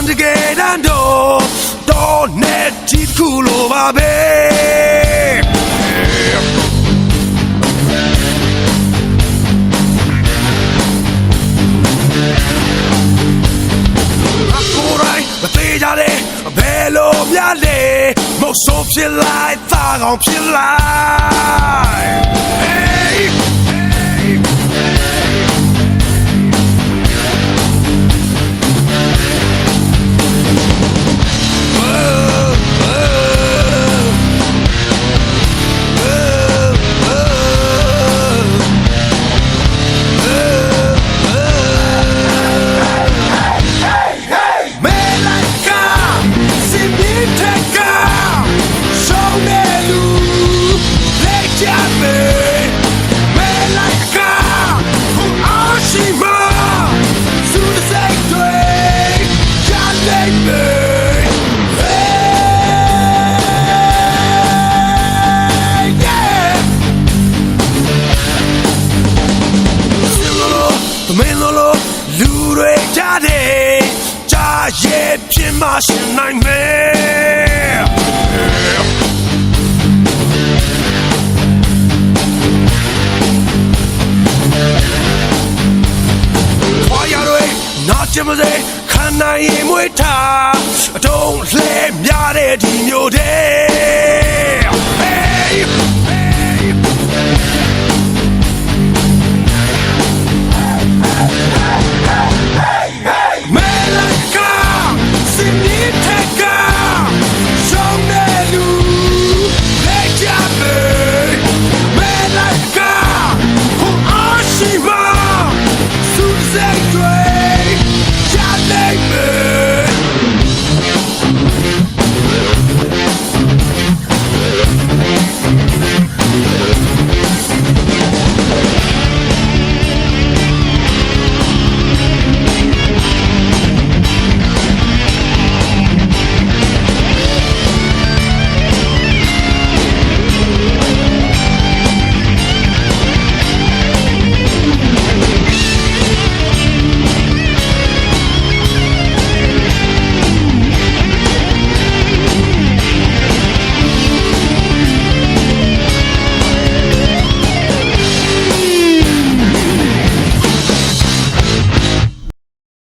န်တကယ်တန်းတော့တော့နဲ့ကြည့်ခုလိုပါပဲကြလေဘယ်လိုပြလဲမောဆိုးဖြစ်လိုက်သာကောင်ဖြစ်လိုက် သမင်းလို့လူတွေကြတဲ့ကြာရဲ့ပြင်းမရှင်နိုင်မယ်ခွာရတွေနာကျမစေခံနိုင်ရင်မွေးထားအတုံးလှ